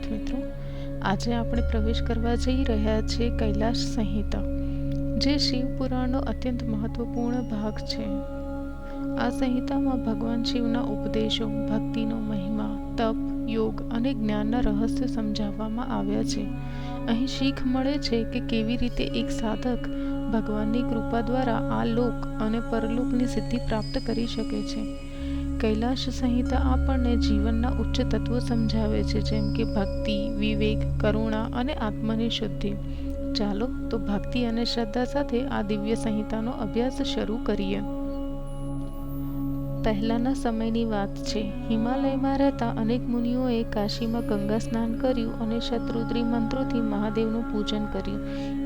શિવાય મિત્રો? આજે આપણે પ્રવેશ કરવા જઈ રહ્યા છીએ કૈલાશ સંહિતા, જે શિવ પુરાણનો અત્યંત મહત્વપૂર્ણ ભાગ છે. આ સંહિતામાં ભગવાન શિવના ઉપદેશો, ભક્તિનો મહિમા, તપ, યોગ અને જ્ઞાનના રહસ્ય સમજાવવામાં આવ્યા છે. અહીં શીખ મળે છે કે કેવી રીતે એક સાધક ભગવાનની કૃપા દ્વારા આ લોક અને પરલોકની સિદ્ધિ પ્રાપ્ત કરી શકે છે. કૈલાશ સંહિતા આપણને જીવનના ઉચ્ચ તત્વો સમજાવે છે, જેમ કે ભક્તિ, વિવેક, કરુણા અને આત્માની શુદ્ધિ. ચાલો તો ભક્તિ અને શ્રદ્ધા સાથે આ દિવ્ય સંહિતાનો અભ્યાસ શરૂ કરીએ. પહેલાંના સમયની વાત છે. હિમાલયમાં રહેતા અનેક મુનિઓએ કાશીમાં ગંગા સ્નાન કર્યું અને શત્રુદ્રી મંત્રોથી મહાદેવનું પૂજન કર્યું.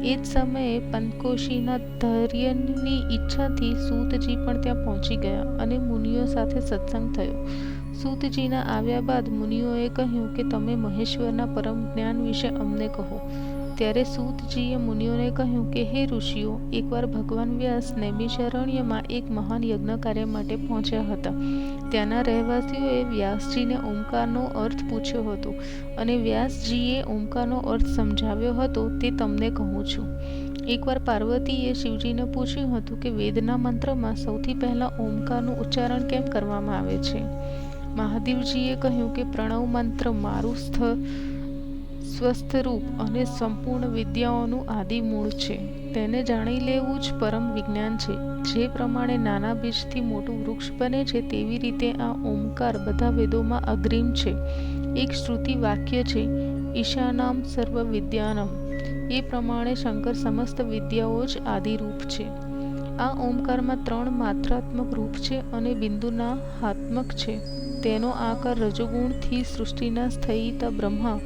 એ જ સમયે પંતકોશીના ધૈર્યની ઈચ્છાથી સૂતજી પણ ત્યાં પહોંચી ગયા અને મુનિઓ સાથે સત્સંગ થયો. સૂતજીના આવ્યા બાદ મુનિઓએ કહ્યું કે તમે મહેશ્વરના પરમ જ્ઞાન વિશે અમને કહો. ત્યારે સૂતજીએ મુનિઓને કહ્યું કે, હે ઋષિઓ, એકવાર ભગવાન વ્યાસ નૈમિષારણ્યમાં એક મહાન યજ્ઞ કાર્ય માટે પહોંચ્યા હતા. ત્યાંના રહેવાસીઓએ વ્યાસજીને ઓમકારનો અર્થ પૂછ્યો હતો અને વ્યાસજીએ ઓમકારનો અર્થ સમજાવ્યો હતો તે તમને કહું છું. એકવાર પાર્વતીએ શિવજીને પૂછ્યું હતું કે, વેદના મંત્રમાં સૌથી પહેલાં ઓમકારનું ઉચ્ચારણ કેમ કરવામાં આવે છે? મહાદેવજીએ કહ્યું કે, પ્રણવ મંત્ર મારું સ્થળ સ્વસ્થરૂપ અને સંપૂર્ણ વિદ્યાઓનું આદિ મૂળ છે. તેને જાણી લેવું જ પરમ વિજ્ઞાન છે. જે પ્રમાણે નાના બીજથી મોટું વૃક્ષ બને છે, તેવી રીતે આ ઓમકાર બધા વેદોમાં અગ્રીમ છે. એક શ્રુતિ વાક્ય છે, ઈશાનામ સર્વ વિદ્યાનમ એ પ્રમાણે શંકર સમસ્ત વિદ્યાઓ જ આદિરૂપ છે. આ ઓમકારમાં ત્રણ માત્રાત્મક રૂપ છે અને બિંદુના હાત્મક છે. તેનો આકાર રજોગુણથી સૃષ્ટિના સ્થયિતા બ્રહ્મા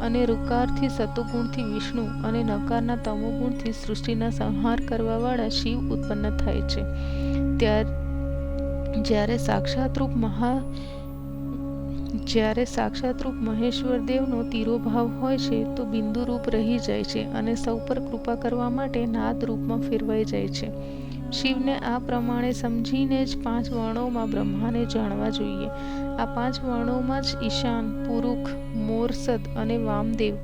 અને ઋકારથી સતોગુણથી વિષ્ણુ અને નકારના તમોગુણથી સૃષ્ટિના સંહાર કરવાવાળા શિવ ઉત્પન્ન થાય છે. ત્યાર, જ્યારે સાક્ષાતરૂપ મહા, જ્યારે સાક્ષાતરૂપ મહેશ્વર દેવનો તિરોભાવ હોય છે, તો બિંદુ રૂપ રહી જાય છે અને સૌ પર કૃપા કરવા માટે નાદ રૂપમાં ફેરવાઈ જાય છે. શિવને આ પ્રમાણે સમજીને જ પાંચ વર્ણોમાં બ્રહ્માને જાણવા જોઈએ. આ પાંચ વર્ણોમાં જ ઈશાન, પુરુખ, મોરસદ અને વામદેવ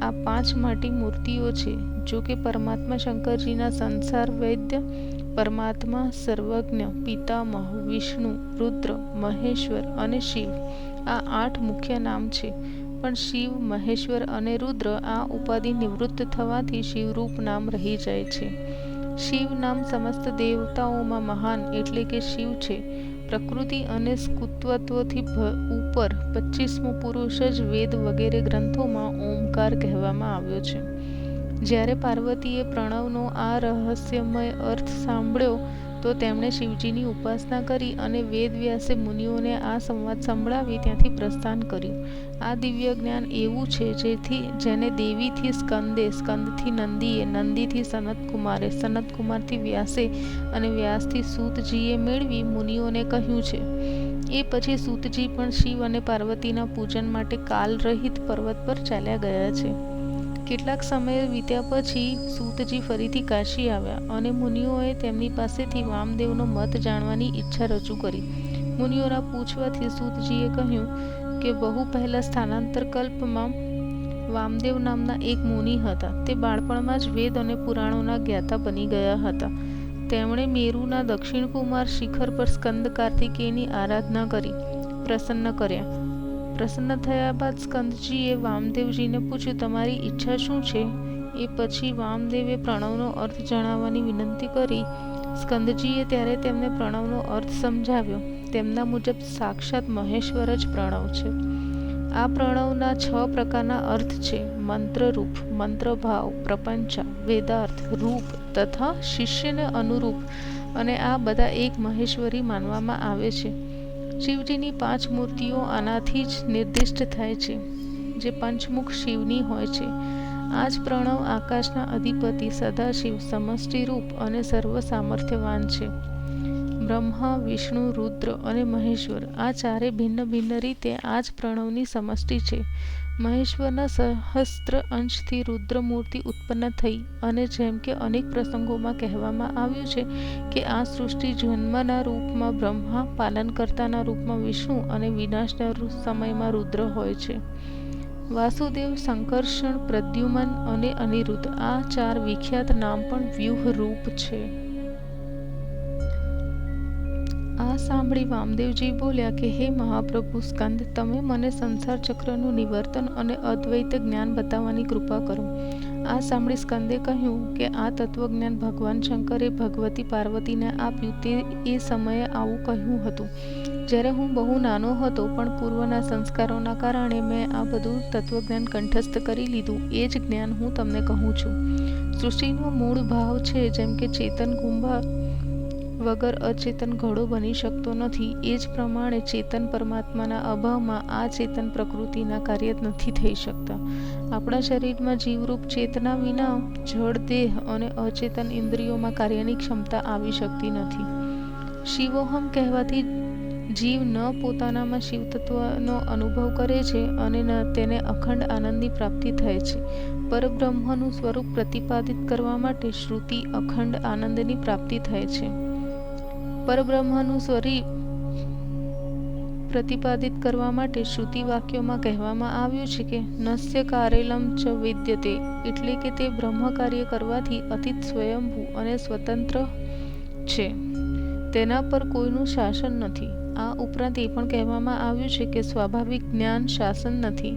આ પાંચ માટી મૂર્તિઓ છે. જો કે પરમાત્મા શંકરજીના સંસાર વૈદ્ય, પરમાત્મા, સર્વજ્ઞ, પિતામહ, વિષ્ણુ, રુદ્ર, મહેશ્વર અને શિવ આ આઠ મુખ્ય નામ છે. પણ શિવ, મહેશ્વર અને રુદ્ર આ ઉપાધિ નિવૃત્ત થવાથી શિવરૂપ નામ રહી જાય છે. શિવ નામ સમસ્ત દેવતાઓમાં મહાન એટલે કે શિવ છે. પ્રકૃતિ અને સ્કુત્વત્વથી ઉપર પચીસમો પુરુષ જ વેદ વગેરે ગ્રંથોમાં ઓમકાર કહેવામાં આવ્યો છે. જ્યારે પાર્વતીએ પ્રણવનો આ રહસ્યમય અર્થ સાંભળ્યો તો તેમણે શિવજીની ઉપાસના કરી અને વેદ વ્યાસે મુનિઓને આ સંવાદ સંભળાવી ત્યાંથી પ્રસ્થાન કર્યું. આ દિવ્ય જ્ઞાન એવું છે જેથી જેને દેવીથી સ્કંદે, સ્કંદથી નંદીએ, નંદીથી સનતકુમારે, સનતકુમારથી વ્યાસે અને વ્યાસથી સૂતજીએ મેળવી મુનિઓને કહ્યું છે. એ પછી સૂતજી પણ શિવ અને પાર્વતીના પૂજન માટે કાલરહિત પર્વત પર ચાલ્યા ગયા છે. કેટલાક સમય વીત્યા પછી સૂતજી ફરીથી કાશી આવ્યા અને મુનિઓએ તેમની પાસેથી વામદેવનો મત જાણવાની ઈચ્છા રજૂ કરી. મુનિઓના પૂછવાથી સૂતજીએ કહ્યું કે બહુ પહેલાં સ્થાનાંતર કલ્પમાં વામદેવ નામના એક મુનિ હતા. તે બાળપણમાં જ વેદ અને પુરાણોના જ્ઞાતા બની ગયા હતા. તેમણે મેરુના દક્ષિણ કુમાર શિખર પર સ્કંદ કાર્તિકેયની આરાધના કરી, પ્રસન્ન કર્યા. પ્રસન્ન થયા બાદ સ્કંદજીએ વામદેવજીને પૂછ્યું, તમારી ઈચ્છા શું છે? એ પછી વામદેવે પ્રણવનો અર્થ જણાવવાની વિનંતી કરી. સ્કંદજીએ ત્યારે તેમને પ્રણવનો અર્થ સમજાવ્યો. તેમના મુજબ સાક્ષાત મહેશ્વર જ પ્રણવ છે. આ પ્રણવના છ પ્રકારના અર્થ છે. મંત્રરૂપ, મંત્રભાવ, પ્રપંચ, વેદાર્થ, રૂપ તથા શિષ્યને અનુરૂપ. અને આ બધા એક મહેશ્વરી માનવામાં આવે છે. શિવજીની પાંચ મૂર્તિઓ આનાથી જ નિર્દિષ્ટ થાય છે, જે પંચમુખ શિવની હોય છે. આ જ પ્રણવ આકાશના અધિપતિ સદાશિવ સમષ્ટિરૂપ અને સર્વ સામર્થ્યવાન છે. બ્રહ્મા, વિષ્ણુ, રુદ્ર અને મહેશ્વર આ ચારે ભિન્ન ભિન્ન રીતે આ જ પ્રણવની સમષ્ટિ છે. મહેશ્વરના સહસ્ત્ર અંશથી રુદ્રમૂર્તિ ઉત્પન્ન થઈ અને જેમ કે અનેક પ્રસંગોમાં કહેવામાં આવ્યું છે કે આ સૃષ્ટિ જન્મના રૂપમાં બ્રહ્મા પાલનકર્તાના રૂપમાં વિષ્ણુ અને વિનાશના સમયમાં રુદ્ર હોય છે. વાસુદેવ સંકર્ષણ પ્રદ્યુમન અને અનિરુદ્ધ આ ચાર વિખ્યાત નામ પણ વ્યૂહરૂપ છે. આ સાંભળી વામદેવજી બોલ્યા કે, હે મહાપ્રભુ, સ્કંદ, તમે મને સંસાર ચક્રનું નિવર્તન અને અદ્વૈત જ્ઞાન બતાવવાની કૃપા કરો. આ સાંભળી સ્કંદે કહ્યું કે, આ તત્વજ્ઞાન ભગવાન શંકરે ભગવતી પાર્વતીને આપ્યું તે એ સમયે આવું કહ્યું હતું. જ્યારે હું બહુ નાનો હતો, પણ પૂર્વના સંસ્કારોના કારણે મેં આ બધું તત્વજ્ઞાન કંઠસ્થ કરી લીધું. એ જ જ્ઞાન હું તમને કહું છું. સૃષ્ટિનો મૂળ ભાવ છે, જેમ કે ચેતન કુંભાર વગર અચેતન ઘડો બની શકતો નથી. એ જ પ્રમાણે ચેતન પરમાત્માના અભાવમાં આ ચેતન પ્રકૃતિના કાર્ય નથી થઈ શકતા. આપણા શરીરમાં જીવરૂપ ચેતના વિના જળ, દેહ અને અચેતન ઇન્દ્રિયોમાં કાર્યની ક્ષમતા આવી શકતી નથી. શિવોહમ કહેવાથી જીવ ન પોતાનામાં શિવતત્વનો અનુભવ કરે છે અને ન તેને અખંડ આનંદની પ્રાપ્તિ થાય છે. પરબ્રહ્મનું સ્વરૂપ પ્રતિપાદિત કરવા માટે શ્રુતિ અખંડ આનંદની પ્રાપ્તિ થાય છે. પરબ્રહ્મનું સ્વરૂપ પ્રતિપાદિત કરવા માટે શ્રુતિ વાક્યોમાં કહેવામાં આવ્યું છે કે, નસ્ય કારેલમ ચ વિદ્યતે. એટલે કે તે બ્રહ્મ કાર્ય કરવાથી અતિત સ્વયંભૂ અને સ્વતંત્ર છે. તેના પર કોઈનું શાસન નથી. આ ઉપરાંત એ પણ કહેવામાં આવ્યું છે કે, સ્વાભાવિક જ્ઞાન શાસન નથી.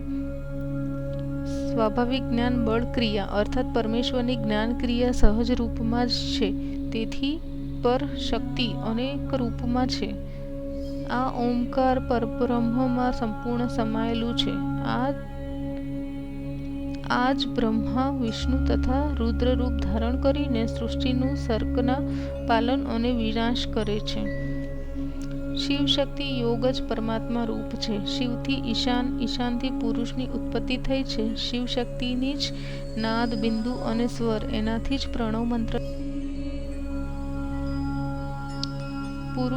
સ્વાભાવિક જ્ઞાન બળ ક્રિયા અર્થાત પરમેશ્વરની જ્ઞાન ક્રિયા સહજ રૂપમાં જ છે. તેથી પર શક્તિ અનેક રૂપમાં છે. આ ઓમકાર પરબ્રહ્મમાં સંપૂર્ણ સમાયેલું છે. આ આ જ બ્રહ્મા, વિષ્ણુ તથા રુદ્ર રૂપ ધારણ કરીને સૃષ્ટિનું સર્કના પાલન અને વિનાશ કરે છે. શિવ શક્તિ યોગ જ પરમાત્મા રૂપ છે. શિવથી ઈશાન, ઈશાનથી પુરુષની ઉત્પત્તિ થઈ છે. શિવ શક્તિની જ નાદ બિંદુ અને સ્વર, એનાથી જ પ્રણવ મંત્ર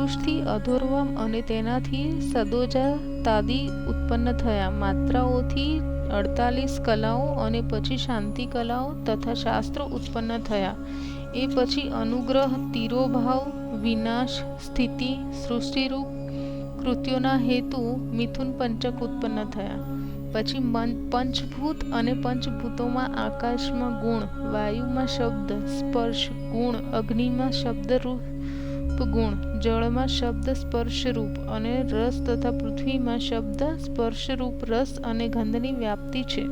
પુરુષથી અધોર્વમ અને તેનાથી સદોજા તાદી ઉત્પન્ન થયા. માત્રાઓથી અડતાલીસ કલાઓ અને પછી શાંતિ કલાઓ તથા શાસ્ત્રો ઉત્પન્ન થયા. એ પછી અનુગ્રહ, તિરોભાવ, વિનાશ, સ્થિતિ, સૃષ્ટિરૂપ કૃત્યોના હેતુ મિથુન પંચક ઉત્પન્ન થયા. પછી મન, પંચભૂત અને પંચભૂતોમાં આકાશમાં ગુણ, વાયુમાં શબ્દ, સ્પર્શ, ગુણ, અગ્નિમાં શબ્દરૂપ ગુણ જળમાં શબ્દ સ્પર્શરૂપ અને રસ તથા પૃથ્વીમાં શબ્દ સ્પર્શરૂપ, રસ અને ગંધની વ્યાપ્તિ છે.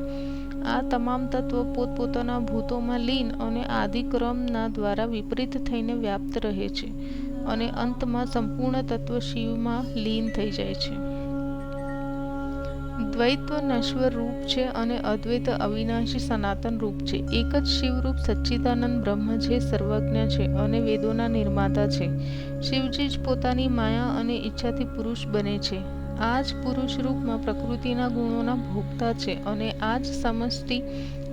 આ તમામ તત્વ પોતપોતાના ભૂતોમાં લીન અને આદિક્રમના દ્વારા વિપરીત થઈને વ્યાપ્ત રહે છે અને અંતમાં સંપૂર્ણ તત્વ શિવમાં લીન થઈ જાય છે. દ્વૈત્વ નશ્વર રૂપ છે અને અદ્વૈત અવિનાશી સનાતન રૂપ છે. એક જ શિવરૂપ સચ્ચિદાનંદ બ્રહ્મ છે, સર્વજ્ઞ છે અને વેદોના નિર્માતા છે. શિવજી જ પોતાની માયા અને ઈચ્છાથી પુરુષ બને છે. આ જ પુરુષ રૂપમાં પ્રકૃતિના ગુણોના ભોગતા છે અને આ જ સમષ્ટિ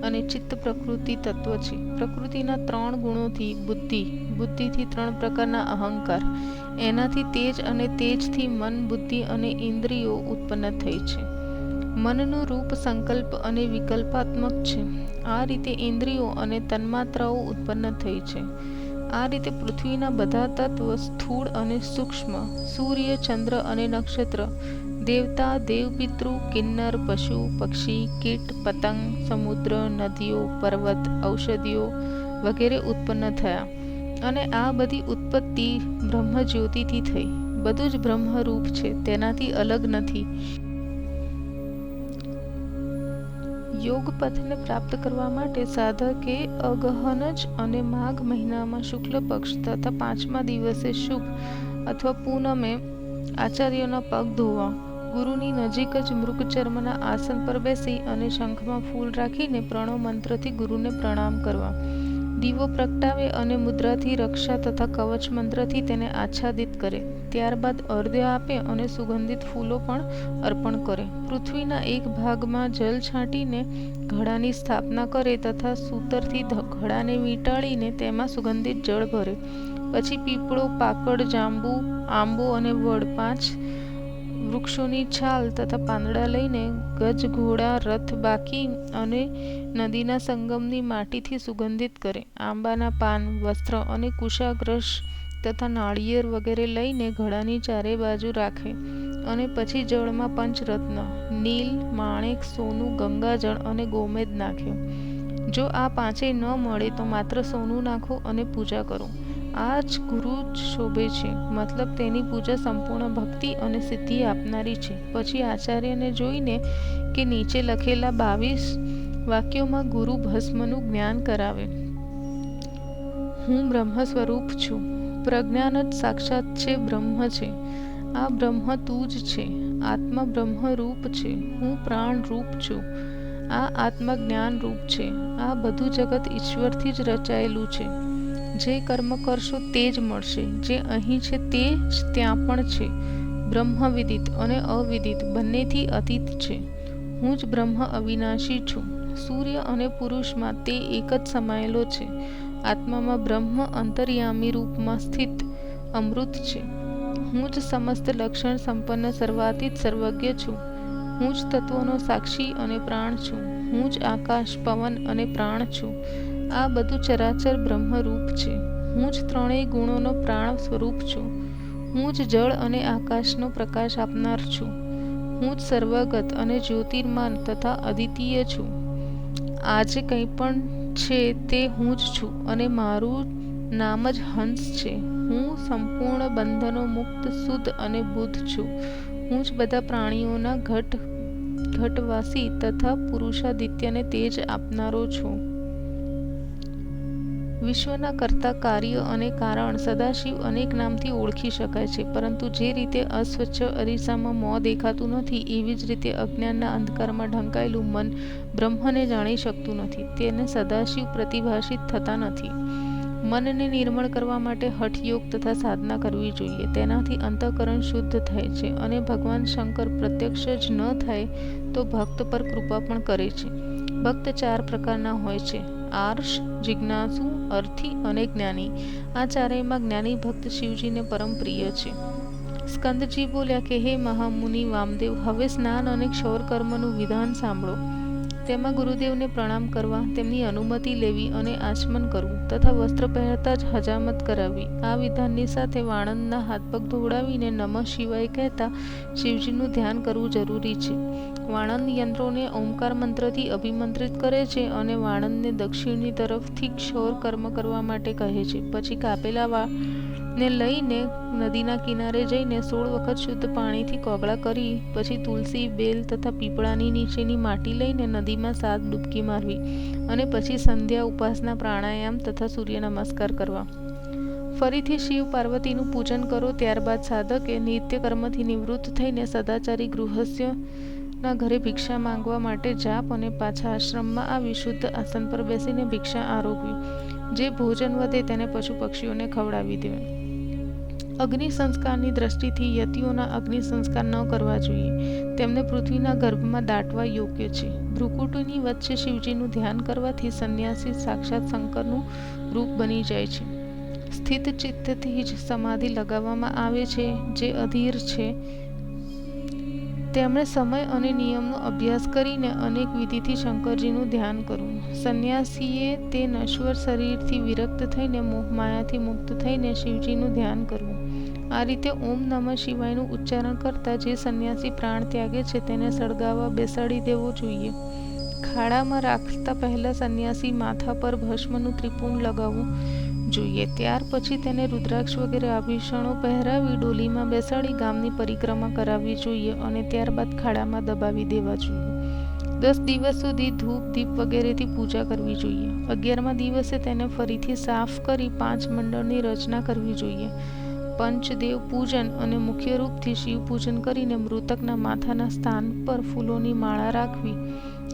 અને ચિત્ત પ્રકૃતિ તત્વ છે. પ્રકૃતિના ત્રણ ગુણોથી બુદ્ધિ, બુદ્ધિથી ત્રણ પ્રકારના અહંકાર. એનાથી તેજ અને તેજથી મન, બુદ્ધિ અને ઇન્દ્રિયો ઉત્પન્ન થઈ છે. મનનું રૂપ સંકલ્પ અને વિકલ્પાત્મક છે. આ રીતે ઇન્દ્રિયો અને તન્માત્રાઓ ઉત્પન્ન થઈ છે. આ રીતે પૃથ્વીના બધા તત્વ સ્થૂળ અને સૂક્ષ્મ, સૂર્ય, ચંદ્ર અને નક્ષત્ર, દેવતા, દેવપિતૃ, કિન્નર, પશુ, પક્ષી, કીટ, પતંગ, સમુદ્ર, નદીઓ, પર્વત, ઔષધિઓ વગેરે ઉત્પન્ન થયા અને આ બધી ઉત્પત્તિ બ્રહ્મ જ્યોતિથી થઈ. બધું જ બ્રહ્મરૂપ છે, તેનાથી અલગ નથી. યોગ પથને પ્રાપ્ત કરવા માટે સાધકે અગહન જ અને માઘ મહિનામાં શુક્લ પક્ષ તથા પાંચમા દિવસે શુભ અથવા પૂનમે આચાર્યના પગ ધોવા, ગુરુની નજીક જ મૃગચર્મના આસન પર બેસી અને શંખમાં ફૂલ રાખીને પ્રણવ મંત્રથી ગુરુને પ્રણામ કરવા. દીવો પ્રગટાવે અને મુદ્રાથી રક્ષા તથા કવચ મંત્રથી તેને આચ્છાદિત કરે. ત્યારબાદ અર્ધ્ય આપે અને સુગંધિત ફૂલો પણ અર્પણ કરે. પૃથ્વીના એક ભાગમાં જલ છાંટીને ઘડાની સ્થાપના કરે તથા સૂતરથી ઘડાને વીંટાળીને તેમાં સુગંધિત જળ ભરે. પછી પીપળો પાકડ જાંબુ, આંબો અને વડ પાંચ વૃક્ષોની છાલ તથા પાંદડા લઈને ગજ, ઘોડા, રથ, બાકી અને નદીના સંગમની માટીથી સુગંધિત કરે. આંબાના પાન, વસ્ત્ર અને કુશાગ્રસ તથા નાળિયેર વગેરે લઈને ઘડાની ચારે બાજુ રાખે અને પછી જળમાં પંચરત્ન, નીલ, માણેક, સોનું, ગંગાજળ અને ગોમેદ નાખ્યો જો આ પાંચેય ન મળે તો માત્ર સોનું નાખો અને પૂજા કરો. આ જ ગુરુ જ શોભે છે. મતલબ તેની પૂજા સંપૂર્ણ ભક્તિ અને સિદ્ધિ આપનારી છે. પછી આચાર્યને જોઈને કે નીચે લખેલા બાવીસ વાક્યોમાં ગુરુ ભસ્મનું જ્ઞાન કરાવે. હું બ્રહ્મ સ્વરૂપ છું. પ્રજ્ઞાન જ સાક્ષાત છે બ્રહ્મ છે. આ બ્રહ્મ તું જ છે. આત્મા બ્રહ્મ રૂપ છે. હું પ્રાણ રૂપ છું. આ આત્મા જ્ઞાન રૂપ છે. આ બધું જગત ઈશ્વરથી જ રચાયેલું છે. જે કર્મ કરશો તે જ મળશે. જે અહીં છે તે જ ત્યાં પણ છે. બ્રહ્મ વિદિત અને અવિદિત બંનેથી અતીત છે. હું જ બ્રહ્મ અવિનાશી છું. સૂર્ય અને પુરુષમાં તે એક જ સમાયેલો છે. આત્મામાં બ્રહ્મ અંતર્યામી રૂપમાં સ્થિત અમૃત છે. હું જ સમસ્ત લક્ષણ સંપન્ન સર્વાતીત સર્વજ્ઞ છું. હું જ તત્વોનો સાક્ષી અને પ્રાણ છું. હું જ આકાશ, પવન અને પ્રાણ છું. આ બધું ચરાચર બ્રહ્મરૂપ છે. હું જ ત્રણેય ગુણોનો પ્રાણ સ્વરૂપ છું. હું જ જળ અને આકાશનો પ્રકાશ આપનાર છું. હું જ સર્વગત અને જ્યોતિર્માન તથા અદ્વિતીય છું. આજે કંઈ પણ છે તે હું જ છું અને મારું નામ જ હંસ છે. હું સંપૂર્ણ બંધનો મુક્ત, શુદ્ધ અને બુદ્ધ છું. હું જ બધા પ્રાણીઓના ઘટ, ઘટવાસી તથા પુરુષાદિત્યને તેજ આપનારો છું. વિશ્વના કરતા કાર્ય અને કારણ સદાશિવ અનેક નામથી ઓળખી શકાય છે, પરંતુ જે રીતે અસ્વચ્છ અરીસામાં મોં દેખાતું નથી, એવી જ રીતે અજ્ઞાનના અંધકારમાં ઢંકાયેલું મન બ્રહ્મને જાણી શકતું નથી, તેને સદાશિવ પ્રતિભાષિત થતા નથી. મનને નિર્મળ કરવા માટે હઠયોગ તથા સાધના કરવી જોઈએ, તેનાથી અંતઃકરણ શુદ્ધ થાય છે અને ભગવાન શંકર પ્રત્યક્ષ જ ન થાય તો ભક્ત પર કૃપા પણ કરે છે. ભક્ત ચાર પ્રકારના હોય છે, આર્ષ, જિજ્ઞાસુ અર્થી અને જ્ઞાની. આ ચારેયમાં જ્ઞાની ભક્ત શિવજીને પરમ પ્રિય છે. સ્કંદજી બોલ્યા કે, હે મહામુનિ, વામદેવ, હવે સ્નાન અને ક્ષૌર કર્મનું વિધાન સાંભળો. તેમાં ગુરુદેવને પ્રણામ કરવા, તેમની અનુમતિ લેવી અને આચમન કરવું તથા વસ્ત્ર પહેરતા જ હજામત કરાવવી. આ વિધાનની સાથે વાણંદના હાથ પગ ધોવડાવીને નમઃ શિવાય કહેતા શિવજીનું ધ્યાન કરવું જરૂરી છે. વાણંદ યંત્રોને ઓમકાર મંત્રથી અભિમંત્રિત કરે છે અને વાણંદને દક્ષિણની તરફથી ક્ષૌર કર્મ કરવા માટે કહે છે. પછી કાપેલા વાળને લઈને નદીના કિનારે જઈને સોળ વખત શુદ્ધ પાણીથી કોગળા કરી, પછી તુલસી, બેલ તથા પીપળાની નીચેની માટી લઈને નદીમાં સાત ડૂબકી મારવી અને પછી સંધ્યા, ઉપાસના, પ્રાણાયામ તથા સૂર્ય નમસ્કાર કરવા. ફરીથી શિવ પાર્વતીનું પૂજન કરો, ત્યારબાદ સાધકે નિત્યકર્મથી નિવૃત્ત થઈને સદાચારી ગૃહસ્થ્યના ઘરે ભિક્ષા માંગવા માટે જાપ અને પાછા આશ્રમમાં આવી શુદ્ધ આસન પર બેસીને ભિક્ષા આરોગવી. જે ભોજન વધે તેને પશુ પક્ષીઓને ખવડાવી દેવું અગ્નિ સંસ્કારની દ્રષ્ટિથી યતિઓના અગ્નિ સંસ્કાર ન કરવા જોઈએ. તેમને પૃથ્વીના ગર્ભમાં દાટવા યોગ્ય છે. ભ્રુકુટુની વચ્ચે શિવજીનું ધ્યાન કરવાથી સંન્યાસી સાક્ષાત શંકરનું રૂપ બની જાય છે. સ્થિત ચિત્તથી જ સમાધિ લગાવવામાં આવે છે, જે અધીર છે. તેમણે સમય અને નિયમનો અભ્યાસ કરીને અનેક વિધિથી શંકરજીનું ધ્યાન કરવું સંન્યાસીએ તે નશ્વર શરીરથી વિરક્ત થઈને મોહમાયાથી મુક્ત થઈને શિવજીનું ધ્યાન કરવું આ રીતે ઓમ નમઃ શિવાયનું ઉચ્ચારણ કરતાં જે સંન્યાસી પ્રાણ ત્યાગે છે તેને સળગાવવા બેસાડી દેવો જોઈએ. ખાડામાં રાખતા પહેલાં સંન્યાસી માથા પર ભસ્મનું ત્રિપુંડ લગાવવું. જોઈએ. ત્યાર પછી તેને રુદ્રાક્ષ વગેરે આભૂષણો પહેરાવી ડોલીમાં બેસાડી ગામની પરિક્રમા કરાવવી જોઈએ અને ત્યારબાદ ખાડામાં દબાવી દેવા જોઈએ. દસ દિવસ સુધી ધૂપ, દીપ વગેરેથી પૂજા કરવી જોઈએ. અગિયારમા દિવસે તેને ફરીથી સાફ કરી પાંચ મંડળની રચના કરવી જોઈએ. પંચદેવ પૂજન અને મુખ્ય રૂપથી શિવ પૂજન કરીને મૃતકના માથાના સ્થાન પર ફૂલોની માળા રાખવી.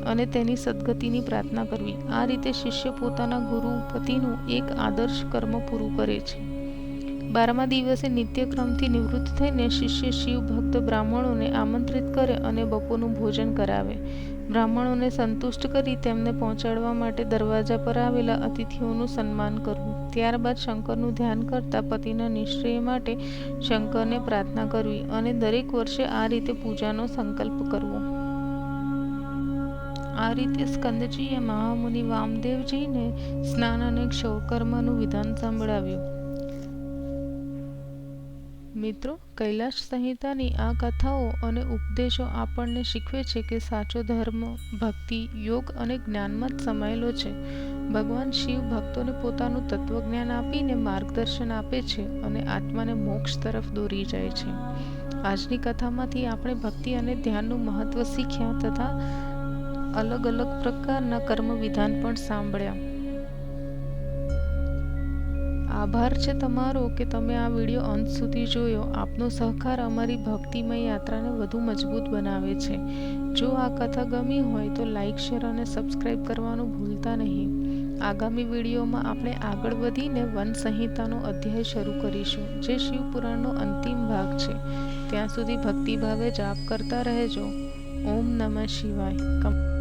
અને તેની સદગતિની પ્રાર્થના કરવી. આ રીતે શિષ્ય પોતાના ગુરુ પતિનું એક આદર્શ કર્મ પૂરું કરે છે. બારમા દિવસે નિત્યક્રમથી નિવૃત્ત થઈને શિષ્ય શિવ ભક્ત બ્રાહ્મણોને આમંત્રિત કરે અને બપોરનું ભોજન કરાવે. બ્રાહ્મણોને સંતુષ્ટ કરી તેમને પહોંચાડવા માટે દરવાજા પર આવેલા અતિથિઓનું સન્માન કરવું. ત્યારબાદ શંકરનું ધ્યાન કરતા પતિના નિશ્ચય માટે શંકરને પ્રાર્થના કરવી અને દરેક વર્ષે આ રીતે પૂજાનો સંકલ્પ કરવો. આ રીતે સ્કંદજીએ મહામુનિ વામદેવજીને સ્નાન અને ક્ષૌકર્મનું વિધાન સંભળાવ્યું. મિત્રો, કૈલાશ સંહિતાની આ કથાઓ અને ઉપદેશો આપણને શીખવે છે કે સાચો ધર્મ, ભક્તિ, યોગ અને જ્ઞાનમાં જ સમાયેલો છે. ભગવાન શિવ ભક્તોને પોતાનું તત્વજ્ઞાન આપીને માર્ગદર્શન આપે છે અને આત્માને મોક્ષ તરફ દોરી જાય છે. આજની કથામાંથી આપણે ભક્તિ અને ધ્યાનનું મહત્વ શીખ્યા તથા અલગ અલગ પ્રકારના કર્મ વિધાન પણ સાંભળ્યા. આભાર છે તમારો કે તમે આ વીડિયો અંત સુધી જોયો. આપનો સહકાર અમારી ભક્તિમય યાત્રાને વધુ મજબૂત બનાવે છે. જો આ કથા ગમી હોય તો લાઈક, શેર અને સબસ્ક્રાઈબ કરવાનું ભૂલતા નહીં. આગામી વિડીયોમાં આપણે આગળ વધીને વન સંહિતાનો અધ્યાય શરૂ કરીશું, જે શિવપુરાણનો અંતિમ ભાગ છે. ત્યાં સુધી ભક્તિભાવે જાપ કરતા રહેજો. ઓમ નમઃ શિવાય. કમ